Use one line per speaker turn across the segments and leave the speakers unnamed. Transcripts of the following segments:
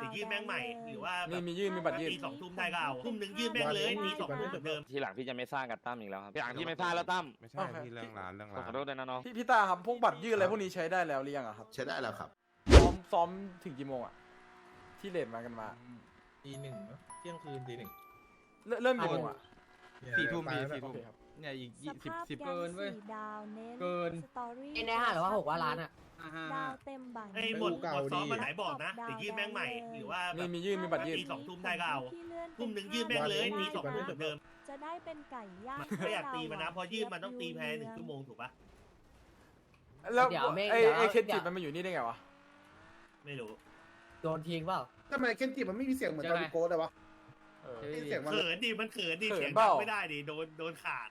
หรือยื่นแม่งใหม่หรือว่า
มี
แบบ
มียื่นมีบัตรยื่น
ตีสองทุ่มได้ก็เอาทุ่มหนึ่งยื่นแม่งเลยตีสองทุ่มเหมือนเดิม
ทีหลังพี่จะไม่สร้างกับตั้มอีกแล้วครับทีหลังพี่ไม่สร้างแล้วตั้ม
ไม่ใช่
โอเค
พี่เรื่องร้านเรื่อง
ขอ
ร้าน
โทษด้วยนะน้อง
พี่พี่ตาครับพวกบัตรยื่นอะไรพวกนี้ใช้ได้แล้วหรือยังอะครับ
ใช้ได้แล้วครับ
ซ้อมซ้อมถึงกี่โมงอะที่เลทมากันมา
ตีหนึ่งเนอะเที่ยงคืนตีหนึ่ง
เริ่มเริ่มกี่โมงอะ
สี่ทุ่มดี
ไป
สี่
แล้ว
ทุ่ม
โอเคครับ
เนี่ยอีก
ส
ยี่สิบ
ภาพ
สิบ
แก
เกิน
ง
เว้ย
สี่ดาวเน้น
เกิน
สตอรี่
ในห้าหรือว่าหกว่าล้านอะ
ดาวเต็มบัง
ไอ้หมดหมดซ้อมมาไหนบอกนะหรือยื่นแม่งใหม่หรือว่าแบ
มี
บ
มียื่นมีบัตรยื่น
ตีสองทุ่มได้ก็เอา
ที่ลื่อน
ทุ่มหนึ่งยื่นแม่งเลยตีสองทุ่มเหมือนเดิม
จะได้เป็นไก่ย่าง
ไม่อยากตีมันนะเพอยื่นมันต้องตีภายในหนึ่งชั่วโมงถูกปะ
แล้ว
เดี๋ยวไม่
ไอ้
เดี๋ยว
ไอ้เคน
เดี๋
จิ
ยว
มันมาอยู่นี่ได้ไงวะ
ไม่รู้
โดนทิ้งเปล่า
ทำไมเคนจิมันไม่มีเสียงเหมือนตอนดิโก้เลยวะ
เออ
ไม่มีเสียงมัน
เขินดิมันเขินดิ
เขิน
เสียง
เป
ดั
ล่า
งไม่ได้ดิโดนโดนขาด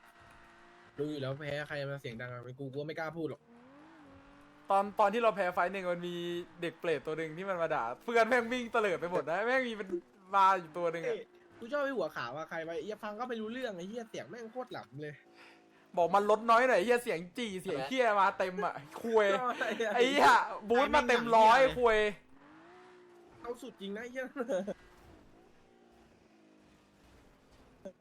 รู้อยู่แล้วแพ้ใครมาเสียงดังอะเป็นกูกูก็ไม่กล้าพูดหรอก
ตอนตอนที่เราแพ้ไฟท์หนึ่งมันมีเด็กเปรตตัวหนึ่งที่มันมาด่าเพื่อนแม่งวิ่งเตลิดไปหมดนะแม่งมีเป็นมาอยู่ตัวหนึ่งอะ
กูชอบไอ้หัวขาวว่าใครไปอย่าฟังก็ไม่รู้เรื่องไอ้เหี้ยเสียงแม่งโคตรหลับเลย
บอกมันลดน้อยหน่อยเฮียเสียงจีเสียงเฮียมาเต็มอะคุยไอ้เหี้ยบูธมาเต็มร้อยคุย
เอาสุดจริงนะไอ้เหี้ย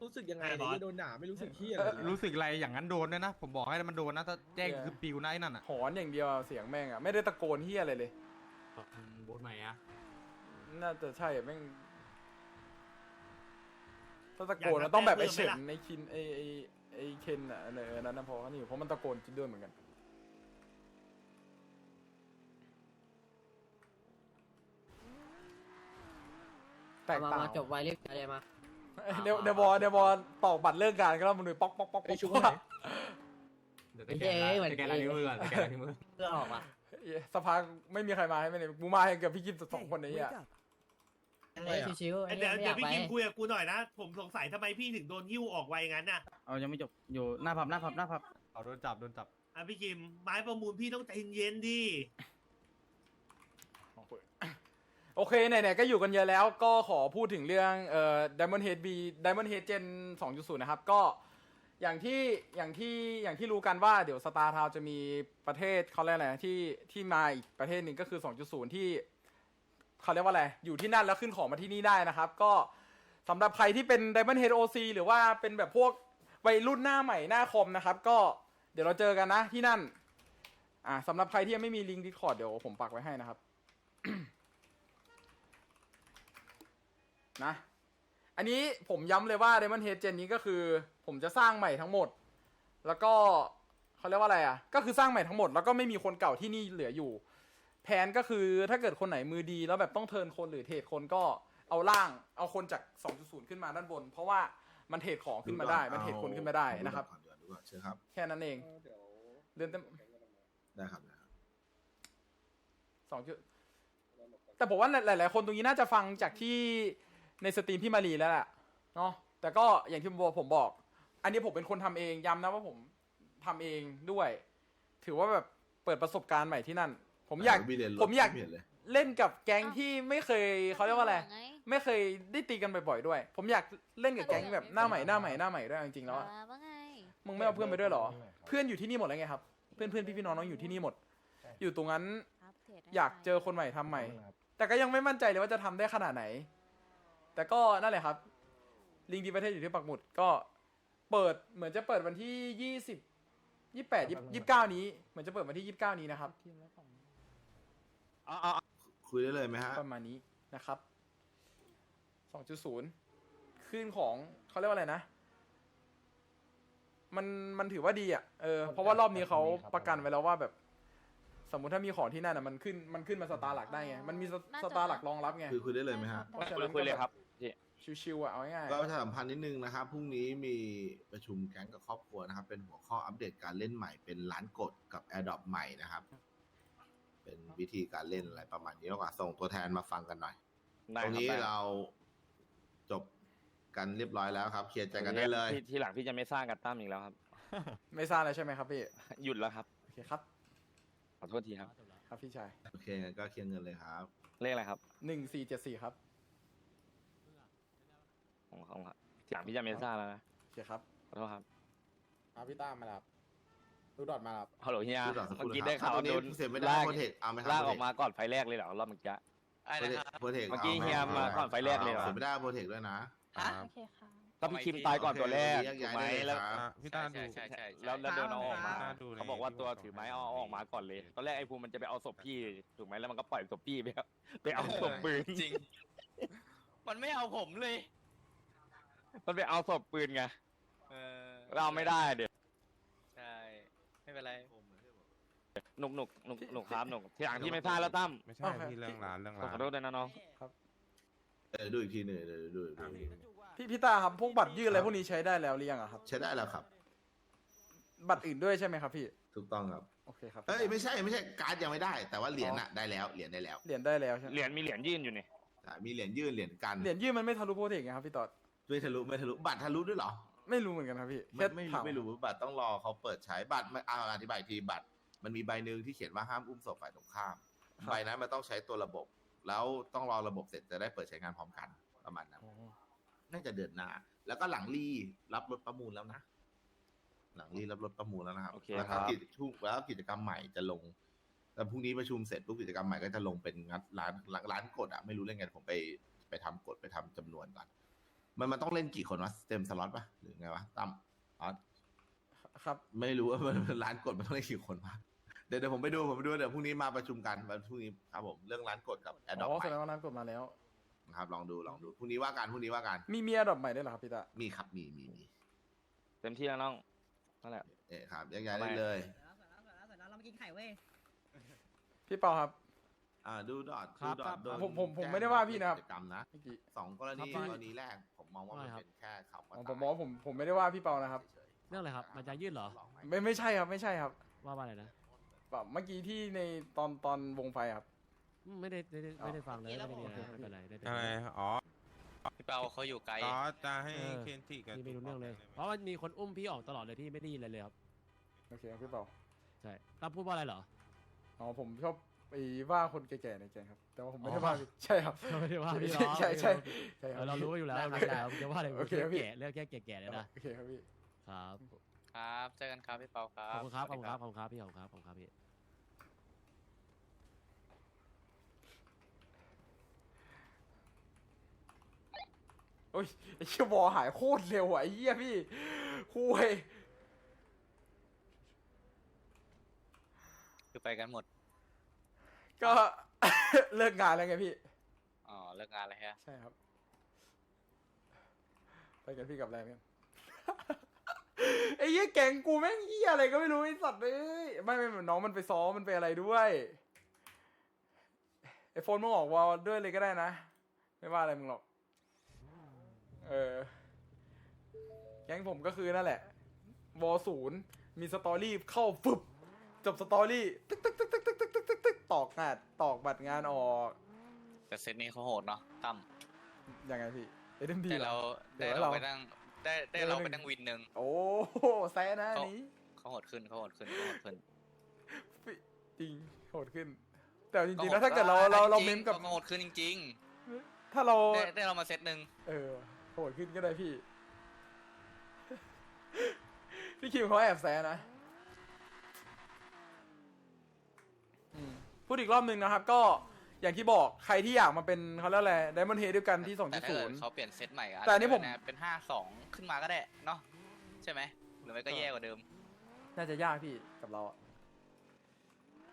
รู้สึกยังไง
ไอ้บ
เนี่
อส
ยโดนด่าไม่รู้สึกเหี้ยอะไรเลย
รู้สึกอะไรอย่างนั้นโดนด้วยนะ ผมบอกให้มันโดนนะถ้าแจ้งคือปิวนะไอ้นั่นอะ
หอนอย่างเดียวอะเสียงแม่งอะไม่ได้ตะโกนเฮียอะไรเลย
บูธใหม่อะ
น่าจะใช่อะแม่งถ้าตะโกนมันต้องแบบไอ้เฉินไอ้คินไอ้ไอ้ไอ้เคนอะอะไรอันนั้นนะพอนี่เพราะมันตะโกนจริงด้วยเหมือนกัน แตก
มา
ต่าง
มาจบไวเรียบอะไรมา
เอ้ยเดี๋ยวเดี๋ยวบอลเดี๋ยวบอลตอกบัตรเลิกการก็แล้วมันดูป๊อกป๊อกป๊อกป๊
ไอ้
อก
ชุกไหน
ไม่ใช่เอ้ยเหมือนเอ้ย
มือก่อนแกนมือ
เพื่อออกอะ
เอ้ยสภาไม่มีใครมาให้ไหมเนี่ยกูมาให้กับพี่กิฟต์สองคนนี้อะ
เอ้ยชิวๆ
เอ้
ไอ้
ย
เหี้
เดี๋
ย
ยว
ไม่อ
เดี๋ย
ยาวกไป
พี่กิมคุยกับกูหน่อยนะ ผมสงสัยทำไมพี่ถึงโดนยิ้วออกไวงั้นน่ะ
เอายังไม่จบอยู่หน้าพับหน้าพับหน้าพับ
เอาโดนจับโดนจับ
อะพี่กิมไม้ประมูลพี่ต้องใจเย็นๆดิ
โอเคไหนๆก็อยู่กันเยอะแล้วก็ขอพูดถึงเรื่องเอ่อ Diamond Head B Diamond Head Gen 2.0 นะครับ ก็อย่างที่อย่างที่อย่างที่รู้กันว่าเดี๋ยว Star Town จะมีประเทศเขาเรียกอะไรนะที่ที่มาอีกประเทศหนึ่งก็คือ 2.0 ที่เขาเรียกว่าอะไร อยู่ที่นั่นแล้วขึ้นของมาที่นี่ได้นะครับ ก็สำหรับใครที่เป็น Diamond Head OC หรือว่าเป็นแบบพวกวัยรุ่นหน้าใหม่หน้าคอมนะครับ ก็เดี๋ยวเราเจอกันนะที่นั่น อ่าสำหรับใครที่ยังไม่มีลิงก์ Discord เดี๋ยวผมปักไว้ให้นะครับ นะ อันนี้ผมย้ำเลยว่า Diamond Head Gen นี้ก็คือ ผมจะสร้างใหม่ทั้งหมด แล้วก็เขาเรียกว่าอะไรอะ ก็คือสร้างใหม่ทั้งหมด แล้วก็ไม่มีคนเก่าที่นี่เหลืออยู่ แผนก็คือถ้าเกิดคนไหนมือดีแล้วแบบต้องเทิร์นคนหรือเทรดคนก็เอาล่างเอาคนจาก 2.0 ขึ้นมาด้านบน เพราะว่ามันเทรดของขึ้นมาได้ มันเทรดคนขึ้นมาได้นะครับ
ดูก่อนดูก่อนเชิญครับ
แค่นั้นเอง
เดี๋ยว
เดือนเต็ม
ได้ครับได้ครับ
สองจุด แต่ผมว่าหลายๆ คนตรงนี้น่าจะฟังจากที่ ในสตรีมพี่มารีแล้วแหละเนาะแต่ก็อย่างที่ผมบอกผมบอกอันนี้ผมเป็นคนทำเองย้ำนะว่าผมทำเองด้วย ถือว่าแบบเปิดประสบการณ์ใหม่ที่นั่น ผมอยาก
พี่เรีนรถ
ผมอยาก
พี่เห็นเลย
เล่นกับแก๊งที่ไม่เคยเขาเรียกว่าอะไรไม่เคยได้ตีกันบ่อยๆด้วย ผมอยากเล่นกับแก๊งแบบหน้าใหม่หน้าใหม่หน้าใหม่ด้วยจริงๆแล้วอะ
ว่าไง
มึงไม่เอาเพื่อนไปด้วยเหรอ เพื่อนอยู่ที่นี่หมดแล้วไงครับ เพื่อนเพื่อนพี่พี่น้องน้องอยู่ที่นี่หมด อยู่ตรงนั้น
อัปเดตให้
อยากเจอคนใหม่ทำใหม่ แต่ก็ยังไม่มั่นใจเลยว่าจะทำได้ขนาดไหน แต่ก็นั่นแหละครับ ลิงดีประเทศอยู่ที่ปักหมุดก็เปิดเหมือนจะเปิดวันที่ยี่สิบยี่แปดยี่สิบเก้านี้ เหมือนจะเปิดวันที่ยี่สิบเก้านี้นะครับ
เอาเอาเอา
คุยได้เลยไหมฮะ
ประมาณนี้นะครับสองจุดศูนย์ขึ้นของเขาเรียกว่าอะไรนะ มันมันถือว่าดีอะเออเพราะว่ารอบนี้เขาประกันไว้แล้วว่าแบบ สมมุติถ้ามีของที่นั่นอะมันขึ้นมันขึ้นมาสตาร์หลักได้ไงมันมีสสตาร์หลักรองรับไง
คือคุยได้เลยไหมฮะ
เพราะฉะ
คุย
นั้น
คุยเลยครับ
ชิวๆอะเอาง่ายๆ
ก็ประชาสัมพันธ์นิดนึงนะครับพรุ่งนี้มีประชุมแก๊งกับครอบครัวนะครับ เป็นหัวข้ออัปเดตการเล่นใหม่เป็นร้านกดกับ a อ r d r o p ใหม่นะครับ เป็นวิธีการเล่นอะไรประมาณนี้แล้วก็ส่งตัวแทนมาฟังกันหน่อย
ได้
ตรง
ครับ
นี้
ได้
เราจบกันเรียบร้อยแล้วครับ เคลียร์ใจกันได้เลย
ทีทีหลังพี่จะไม่สร้างกับตั้มอีกแล้วครับ
ไม่ทราบเลยใช่ไหมครับพี่
หยุดแล้วครับ
โอเคครับ
ขอโทษทีครับ
ครับพี่ชาย
โอเคงั้นก็เคลียร์เงินเลยครับ
เลขอะไรครับ
หนึ่งสี่เจ็ดสี่ครับ
ของของครับทีหลังพี่จะไม่สร้างแล้วนะ
โอเคครับ
ขอโทษครับ
ครับพี่ต้ามาแล้วดูดอดมาแล้ว
ฮัลโหลเฮีย
พูดต่อสักค
เมื่
รู่
อกี้
นะ
ได้
ครับ
ข่าว
ตอนนี้
โดน
เสร็จไม่ได้
ลาก
โปรเทคเอาไหมครับ
ลาก
โปร
อ
เท
อก
ค
มาก่อนไฟแรกเลยเหรอรอบเมื่อกี้
ไอ้นะครับ
โปรเทค
เมื่อกี้เฮียมาก่อนไฟแรกเลยเหรอ
เสียไม่ได้โปรเทคด้วยนะ
ฮะ
โอเคค่ะ
ก็พี่คิมตายก่อนตัวแรก
โอเค
ถูกไหม
แยกย้ายได้
แล้ว
ครับ
อะพี่ตาดู
ใช่ใช่ใช่
แล้วแล้วเดินเอาออกมา
ตาดูใน
เขาบอกว่าตัวถือไม้เอาออกมาก่อนเลย ตอนแรกไอ้ภูมิมันจะไปเอาศพพี่ถูกไหมแล้วมันก็ปล่อยศพพี่ไปครับไปเอาศพปืน
จริง มันไม่เอาผมเลย
มันไปเอาศพปืนไง
เออ
เราไม่ได้เดี๋ยว
ใช่ ไม่เป็นไร
หนุกหนุกหนุกหนุกครับหนุกที่หลังที่ไม่พลาดแล้วตั้ม
ไม่ใช่พี่เรื่องร้านเรื่องร้าน
ขอโทษด้วยนะน้อง
เออดูอีกทีหนึ่งเดี๋ยวดูดูดู
พี่พี่ตาครับพวกบัตรยื่นอะไรพวกนี้ใช้ได้แล้วหรือยังอะครับ
ใช้ได้แล้วครับ
บัตรอื่นด้วยใช่ไหมครับพี่
ถูกต้องครับ
โอเคครับ
เอ้ยไม่ใช่ไม่ใช่การ์ดยังไม่ได้ แต่ว่าเหรียญอะได้แล้วเหรียญได้แล้ว
เหรียญได้แล้วใช่ไหม
เหรียญมีเหรียญยื่นอยู่นี่
อะมีเหรียญยื่นเหรียญกัน
เหรียญยื่นมันไม่ทะลุโปรเทคไงครับพี่ตอด
ไม่ทะลุไม่ทะลุบัตรทะลุด้วยเหรอ
ไม่รู้เหมือนกันครับพี่
ไม่
แค่
ไม่
ถา
รู้ไม่รู้บัตรต้องรอเขาเปิดใช้บัตรไม่เอาอธิบายอีกทีบัตร มันมีใบหนึ่งที่เขียนว่าห้ามอุ้มศพฝ่ายตรงข้าม ใบนั้นมันต้องใช้ตัวระบบ แล้วต้องรอระบบเสร็จจะได้เปิดใช้งานพร้อมกันประมาณนั้น
อ๋อ
น่าจะเดือนหน้า แล้วก็หลังรีรับรถประมูลแล้วนะ หลังรีรับรถประมูลแล้วนะครับ
โอเค
แล้ว
ครั
ก็
บ
กิจช่วงแล้วกิจกรรมใหม่จะลงแต่พรุ่งนี้ประชุมเสร็จปุ๊บกิจกรรมใหม่ก็จะลงเป็นงัดร้านร้านร้านกดอะไม่รู้เรื่องไงผมไปไปทำกดไปทำจำนวนก่อน มันมันต้องเล่นกี่คนวะเต็มสล็อตปะหรือไงวะตั้มอ๋อ
ครับ
ไม่รู้ว่ามันมันร้านกดมันต้องเล่นกี่คนวะเดี๋ยวเดี๋ยวผมไปดูผมไปดูเดี๋ยวพรุ่งนี้มาประชุมกันวันพรุ่งนี้ครับผมเรื่องร้านกดกับแอดดอ
อ๋อ
ป
แสดงว่าน้ำกดมาแล้ว
นะครับลองดูลองดูพรุ่งนี้ว่ากันพรุ่งนี้ว่ากัน
มีเมียดอกใหม่ด้วยเหรอครับพี่ตา
มีครับมีมีมี
เต็มที่แล้วน้องนั่นแหละ
เอ๊ะครับแยกย้ายได้เลย
เรามากินไข่เว้ย
พี่เปาครับ
อ่าดูดอท
ครั
ดู
บ
ดอทโดน
ผมผมผม
แจ้ง
ไม่ได้ว่าพี่นะครับ
กิจกรรมนะ
เมื่อกี้
สองกรณี
ครับ
กรณีแรกผมมองว่ามัน
ไม่ครับ
เป็นแค่ข่าว
อ๋อผมบอกว่าผมผมไม่ได้ว่าพี่เปานะครับ
เรื่องอะไรครับมันจะยื่นเหรอ
ไม่ไม่ใช่ครับไม่ใช่ครับ
ว่าว่าอะไรนะ
แบบเมื่อกี้ที่ในตอนตอนวงไฟครับ
ไม่ได้ไม่ได้
ไม่ได้
ฟังเลยไม่ได้มีอะไร
ไม่
ไม่
เป็
เป็นน
ไร
ไร
อะไร อ๋อ
พี่เปาเขาอยู่ไกล
อ๋อจะให้
เออ
เคนจิกับ
พี่ไม่รู้เรื่องเลย เพราะว่ามีคนอุ้มพี่ออกตลอดเลยพี่ไม่ได้ยินอะไรเลยครับ
โอเคครับพี่เปา
ใช่ตั้มพูดว่าอะไรเหรอ
อ๋อผมชอบ ไปว่าคนแก่ๆในแก๊งครับ แต่ว่าผมไม่ได้
อ๋อ
ว่าพี่ใช่ครับ
ไม่ได้ว่าพี่
ใช่
น้อง
ใช่ใช่ใช่
เอ
ครับ
อเรารู้อยู่แล้วเรารู้อยู่แล้วจะว่าอะไร
โอเคครับพี่
แก่เรื่องแค่แก่ๆเลยนะ
โอเคครับพี่
ครับ
ครับเจอกันครับพี่เปาครั
ข
บ
อบคุณครับข
ส
อบ
วัส
คุ
ดี
ณครับขอบคุณครับพี่ขอบคุณครับขอบคุณครับพี่
โอ้ยไอ้เชี่ยบอหายโคตรเร็วอะไอ้เหี้ยพี่คุย
คือไปกันหมด
ก็ เลิกงานแล้วไงพี่
อ๋อเลิกงานแล้วฮะ
ใช่ครับ ไปกันพี่กับแรงกันไอ้เหี้ยแก๊งกูแม่งเหี้ยอะไรก็ไม่รู้ไอ้สัตว์เลยไม่ไม่น้องมันไปซ้อมมันไปอะไรด้วยไอโฟนมึงออกวอลด้วยเลยก็ได้นะ ไม่ว่าอะไรมึงหรอก เออ แก๊งผมก็คือนั่นแหละวอศูนย์มีสตอรี่เข้าฟึบ จบสตอรี่ตึกตึกตึกตึกตึกตึกตึกตึกตึกตอกงานตอกบัตรงานออก
แต่เซตนี้เขาโหดเนาะตั้ม
ยังไงพี่เอ็มดี
ได้
เหร
เรา
อ
ได้
เดี๋ยว
เรา
เรา
ไปนั่งได้ได้
เรา
ไปนั่งวินหนึ่ง
โอ้โหแซะนะอันนี้
เขาโหดขึ้นเขาโหดขึ้นเขาโหดขึ้น
จริงโหดขึ้น แต่จริงๆแล้วถ้าเกิดเราเราเราเมมกับ
เขาโหดขึ้นจริง
ถ้าเรา
ๆได้ได้เรามาเซตหนึ่ง
เออโหดขึ้นก็ได้พี่ พี่คิมเขาแอบแซะนะ พูดอีกรอบหนึ่งนะครับ ก็อย่างที่บอกใครที่อยากมาเป็นเขาเรียกอะไรไดมอนเฮดด้วยกันที่สอง
แต่
จุด
ถ้า
ศู
เกิด
นย์
เขาเปลี่ยนเซตใหม่ะ
แต่อันนี้ผม
เป็นห้าสองขึ้นมาก็ได้เนาะใช่ไหมหรือไม่ก็แย่กว่าเดิม
น่าจะยากพี่กับเราอะ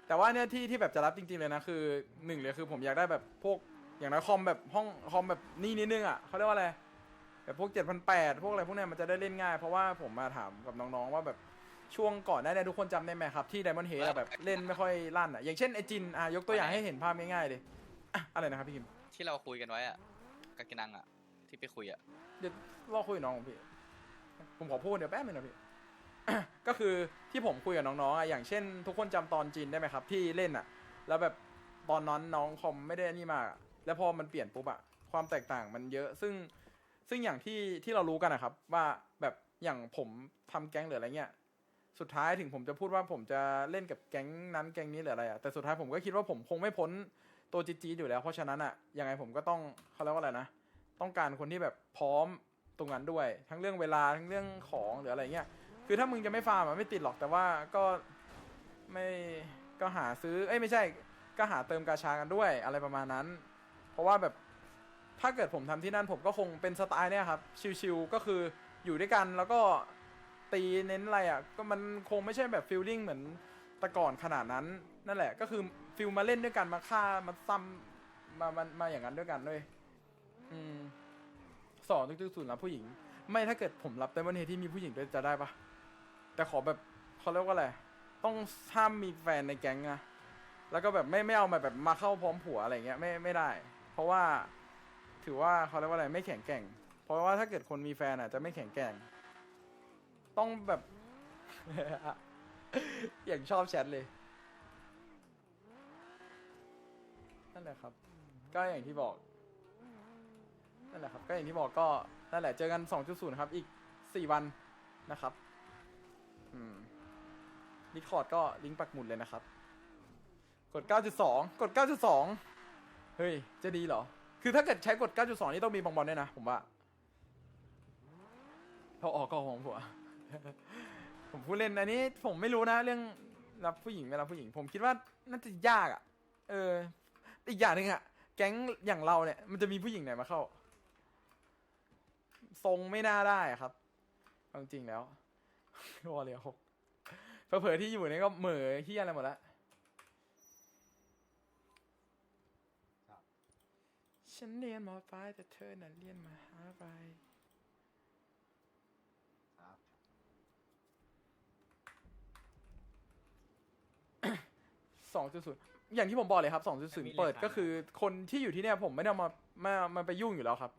แต่ว่าเนี่ยที่ที่แบบจะรับจริงๆเลยนะคือหนึ่งเลยคือผมอยากได้แบบพวกอย่างน้อยคอมแบบห้องคอมแบบนี่นิดนึงอะเขาเรียกว่าอะไรแบบพวกเจ็ดพันแปดพวกอะไรพวกเนี้ยมันจะได้เล่นง่าย เพราะว่าผมมาถามกับน้องๆว่าแบบ ช่วงก่อนหน้าเนี้ทุกคนจำได้ไหมครับที่ไดมอนเฮดแบบเล่นไม่ค่อยลั่นอะอย่างเช่นไอจินอะยกตัวอย่างให้เห็นภาพง่ายๆเลยอะอะไรนะครับพี่คิม
ที่เราคุยกันไว้อะกากินังอะที่ไปคุยอะ
เดี๋ยวรอคุยกับน้องผมพี่ ผมขอพูดเดี๋ยวแป๊บนึงนะพี่ ก็คือที่ผมคุยกับน้องๆอะอย่างเช่น ทุกคนจำตอนจีนได้ไหมครับ ที่เล่นอะ แล้วแบบตอนนั้นน้องคอมไม่ได้อันนี่มากอะแล้วพอมันเปลี่ยนปุ๊บอะความแตกต่างมันเยอะ ซึ่งซึ่งอย่างที่ที่เรารู้กันนะครับ ว่าแบบอย่างผมทำแก๊งหรืออะไรเงี้ย สุดท้ายถึงผมจะพูดว่าผมจะเล่นกับแก๊งนั้นแก๊งนี้หรืออะไรอะแต่สุดท้ายผมก็คิดว่าผมคงไม่พ้นตัวจีจีอยู่แล้ว เพราะฉะนั้นอะยังไงผมก็ต้องเขาเรียกว่าอะไรนะ ต้องการคนที่แบบพร้อมตรงนั้นด้วย ทั้งเรื่องเวลาทั้งเรื่องของหรืออะไรเงี้ยคือถ้ามึงจะไม่ฟาร์มอะไม่ติดหรอกแต่ว่าก็ไม่ก็หาซื้อเอ้ยไม่ใช่ ก็หาเติมกาชากันด้วยอะไรประมาณนั้น เพราะว่าแบบถ้าเกิดผมทำที่นั่นผมก็คงเป็นสไตล์เนี่ยครับชิลๆก็คืออยู่ด้วยกันแล้วก็ ตีเน้นอะไรอะก็มันคงไม่ใช่แบบฟิลลิ่งเหมือนแต่ก่อนขนาดนั้น นั่นแหละ ก็คือฟิลมาเล่นด้วยกันมาฆ่ามาซ้ำมามามาอย่างนั้นด้วยกันด้วยอืมสองทุกๆศูนย์รับผู้หญิง ไม่ถ้าเกิดผมรับแต่วันเฮที่มีผู้หญิงด้วยจะได้ปะแต่ขอแบบเขาเรียกว่าอะไรต้องห้ามมีแฟนในแก๊งนะแล้วก็แบบไม่ไม่เอามาแบบมาเข้าพร้อมผัวอะไรเงี้ยไม่ไม่ได้ เพราะว่าถือว่าเขาเรียกว่าอะไรไม่แข็งแกร่ง เพราะว่าถ้าเกิดคนมีแฟนอะจะไม่แข็งแกร่ง ต้องแบบ อย่างชอบแชทเลย นั่นแหละครับ ก็อย่างที่บอก นั่นแหละครับ ก็อย่างที่บอกก็นั่นแหละเจอกัน 2.0 ครับ อีก 4 วันนะครับ อืมรีคอร์ดก็ลิงก์ปักหมุดเลยนะครับ กด 9.2 กด 9.2 เฮ้ย จะดีเหรอ คือถ้าเกิดใช้กด 9.2 นี่ต้องมีบองบอลด้วยนะ ผมว่าพอออกก็ของผัว ผมพูดเล่นอันนี้ผมไม่รู้นะเรื่องรับผู้หญิงไม่รับผู้หญิง ผมคิดว่าน่าจะยากอะ่ะ เออ อีกอย่างหนึ่งอะ่ะ แก๊งอย่างเราเนี่ย มันจะมีผู้หญิงไหนมาเข้า ทรงไม่น่าได้อะครับเอาจริงๆแล้ววอลเลยหกเผลอๆที่อยู่เนี่ยก็เหม่อเฮียอะไรหมดแล้วฉันเรียนมอปลายแต่เธอน่ะเรียนมหาลัย สองจุดศูนย์อย่างที่ผมบอกเลยครับสองจุดศูนย์เปิดก็คือ คนที่อยู่ที่เนี่ยผมไม่ได้เอามามามาไปยุ่งอยู่แล้วครับ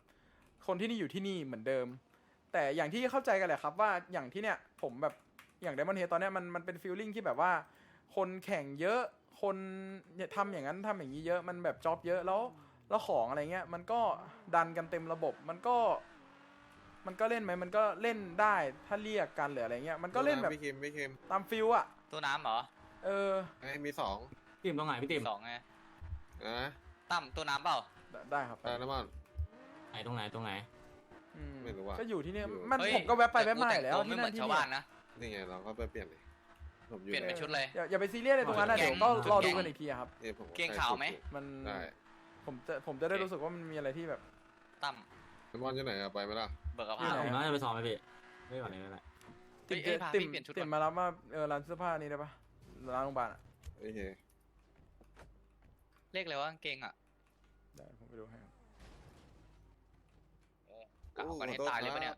คนที่นี่อยู่ที่นี่เหมือนเดิม แต่อย่างที่เข้าใจกันแหละครับ ว่าอย่างที่เนี่ยผมแบบอย่างไดมอนเฮดตอนเนี้ยมันมันเป็นฟีลลิ่งที่แบบว่า คนแข่งเยอะคนเนี่ยทำอย่างนั้นทำอย่างนี้เยอะมันแบบจ็อบเยอะแล้วแล้วของอะไรเงี้ย มันก็ดันกันเต็มระบบมันก็ มันก็เล่นไหมมันก็เล่นได้ถ้าเรียกกันหรืออะไรเงี้ยมันก็เล่นแบบ
พี่คิมพี่คิม
ตามฟิลอะ
ตู้น้ำเหรอ
เออ
ไอ้มีสอง
ติ่มตรงไหนพี่ติ่ม
สองไง
นะ
ตั้มตู้น้ำเปล่า
ได้ได้ครับ
ได้แล้วมั้ง
ไหนตรงไหนตรงไหน
อืม
ไม่รู้อะ
ก็อยู่ที่เนี่ย
อยู่
มัน
เฮ้ย
ผมก็แวะไปแวะมา
ต่
อยู่แล้ว
กู
ที่
ไม่เหมื
นั่
อนน
ที่
ชาว
นี่
บ้านนะ
นี่ไงเราก็ไปเปลี่ยนเลยผมอยู่
เปลี่ยนเป็น
ใชุ
ดเลย
อย่าอย่าไปซีเรียสเลยตรงนั้นนะ
แกง
เดี๋ยวก็รอดู
แกง
กันอีกทีอะครับ
นี่ผม
เกงขาวไหม
มัน
ได้
ผมจะผมจะได้รู้สึกว่ามันมีอะไรที่แบบ
ตั้ม
ไอ้บอลอยู่ไหนอะไปไหมล่ะ
เบิกกระ
อยู่
เพรา
ไหน
ผมน่าจะไปซ้อมไหมพี่ไม่ก่อนเลยไม่เป็นไร
เฮ้
ติ่
ย
ม
เอ้ยพา
ติ่ม
พี่เปลี่ยนชุด
ติ่ม
ก่อน
มารับมาเออร้านเสื้อผ้านี้ได้ปะ ร้านโรงพยาบาลอะ
โอเค
เลขอะไรวะกางเกงอะ
ได้ผมไปดูให้ครับ
กะเอากันให้ตายเลยปะเนี่ย